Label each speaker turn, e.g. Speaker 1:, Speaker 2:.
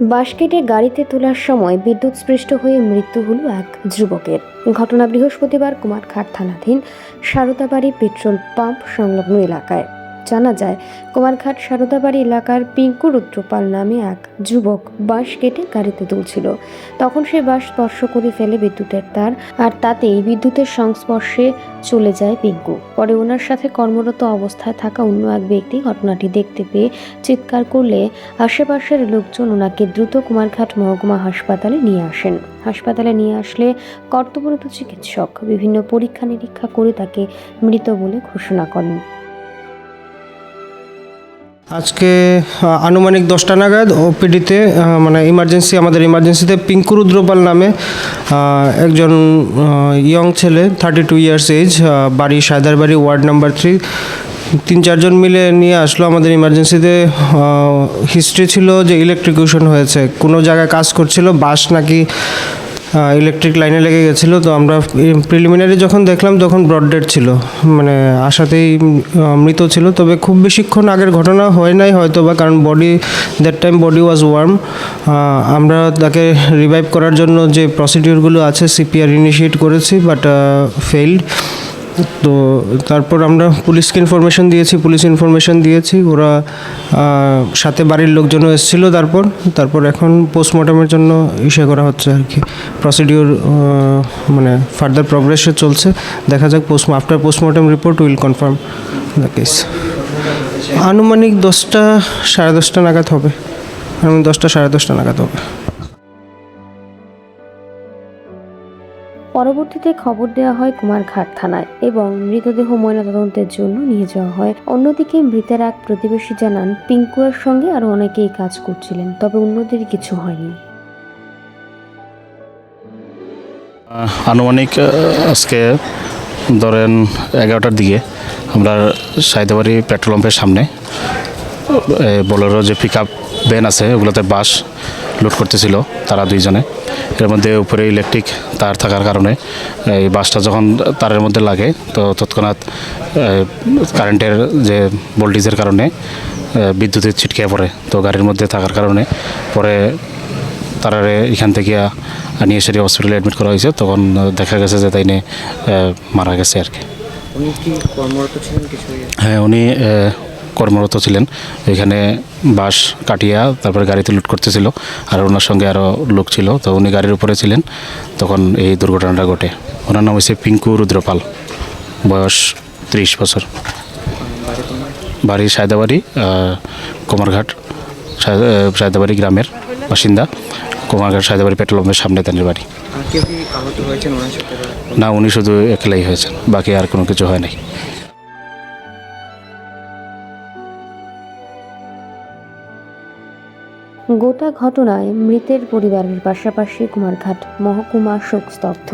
Speaker 1: বাঁশ কেটে গাড়িতে তোলার সময় বিদ্যুৎস্পৃষ্ট হয়ে মৃত্যু হল এক যুবকের। ঘটনা বৃহস্পতিবার কুমারঘাট থানাধীন সারদাবাড়ি পেট্রোল পাম্প সংলগ্ন এলাকায়। জানা যায়, কুমারঘাট সারদাবাড়ি এলাকার পিঙ্কু রুদ্রপাল নামে এক যুবক বাঁশ কেটে গাড়িতে তুলছিল। তখন সে বাঁশ স্পর্শ করে ফেলে বিদ্যুতের তার আর তাতেই বিদ্যুতের সংস্পর্শে চলে যায় পিঙ্কু। পরে ওনার সাথে কর্মরত অবস্থায় থাকা অন্য এক ব্যক্তি ঘটনাটি দেখতে পেয়ে চিৎকার করলে আশেপাশের লোকজন ওনাকে দ্রুত কুমারঘাট মহকুমা হাসপাতালে নিয়ে আসেন। হাসপাতালে নিয়ে আসলে কর্তব্যরত চিকিৎসক বিভিন্ন পরীক্ষা নিরীক্ষা করে তাকে মৃত বলে ঘোষণা করেন।
Speaker 2: আজকে আনুমানিক দশটা নাগাদ ওপিডিতে মানে ইমার্জেন্সি আমাদের ইমার্জেন্সিতে পিঙ্কু রুদ্রপাল নামে একজন ইয়ং ছেলে থার্টি টু ইয়ার্স এজ বাড়ি সায়দারবাড়ি, ওয়ার্ড নাম্বার থ্রি তিন, চারজন মিলে নিয়ে আসলো আমাদের ইমার্জেন্সিতে হিস্ট্রি ছিল যে ইলেকট্রিকিউশন হয়েছে। কোনো জায়গায় কাজ করছিল, বাস নাকি ইলেকট্রিক লাইনে লেগে গেছিল, তো আমরা প্রিলিমিনারি যখন দেখলাম, তখন ব্রডডেড ছিল। মানে আশাতেই মৃত ছিল। তবে খুব বেশিক্ষণ আগের ঘটনা হয় নাই হয়তো বা কারণ body that time body was warm আমরা তাকে রিভাইভ করার জন্য যে প্রসিডিউরগুলো আছে সিপিআর ইনিশিয়েট করেছি বাট ফেইল্ড তো তারপর আমরা পুলিশকে ইনফরমেশন দিয়েছি, পুলিশ ইনফরমেশন দিয়েছি। ওরা সাথে বাড়ির লোকজনও এসেছিল তারপর। তারপর এখন পোস্টমর্টমের জন্য ইসে করা হচ্ছে আর কি। প্রসিডিওর মানে ফার্দার প্রগ্রেসে চলছে। দেখা যাক post after postmortem report will confirm the case আনুমানিক দশটা সাড়ে দশটা নাগাদ হবে। আনুমানিক দশটা সাড়ে দশটা নাগাদ হবে।
Speaker 1: পরবর্তীতে খবর দেওয়া হয় কুমারঘাট থানায় এবং মৃতদেহ ময়নাতদন্তের জন্য নিয়ে যাওয়া হয়। অন্যদিকে মৃতের এক প্রতিবেশী জানান, পিঙ্কুয়ার সঙ্গে আরও অনেকেই কাজ করছিলেন, তবে অন্যদের কিছু হয়নি।
Speaker 3: আনুমানিক আজকে ধরেন এগারোটার দিকে আমরা সাইদাবাড়ি পেট্রোল পাম্পের সামনে বোলেরো যে পিক আপ ভ্যান আছে ওগুলোতে বাস লোড করতেছিল তারা দুইজনে। এর মধ্যে উপরে ইলেকট্রিক তার থাকার কারণে এই বাসটা যখন তারের মধ্যে লাগে তো তৎক্ষণাৎ কারেন্টের যে ভোল্টেজের কারণে বিদ্যুতের ছিটকে পড়ে। তো গাড়ির মধ্যে থাকার কারণে পরে তারারে এখান থেকে নিয়ে এসে হসপিটালে অ্যাডমিট করা হয়েছে। তখন দেখা গেছে যে তাই মারা গেছে আর কি। হ্যাঁ উনি কর্মরত ছিলেন। এখানে বাস কাটিয়া তারপরে গাড়িতে লুট করতেছিল। আর ওনার সঙ্গে আরও লোক ছিল। তো উনি গাড়ির উপরে ছিলেন। তখন এই দুর্ঘটনাটা ঘটে। ওনার নাম হচ্ছে পিঙ্কু রুদ্রপাল। বয়স ত্রিশ বছর।
Speaker 4: বাড়ি
Speaker 3: সায়দাবাড়ি কুমারঘাট সায়দাবাড়ি গ্রামের বাসিন্দা। কুমারঘাট সায়দাবাড়ি পেট্রোল পাম্পের সামনে তাদের বাড়ি। না উনি শুধু একলাই হয়েছেন। বাকি আর কোনো কিছু হয় নাই।
Speaker 1: গোটা ঘটনায় মৃতের পরিবারের পাশাপাশি কুমারঘাট মহকুমা শোকস্তব্ধ।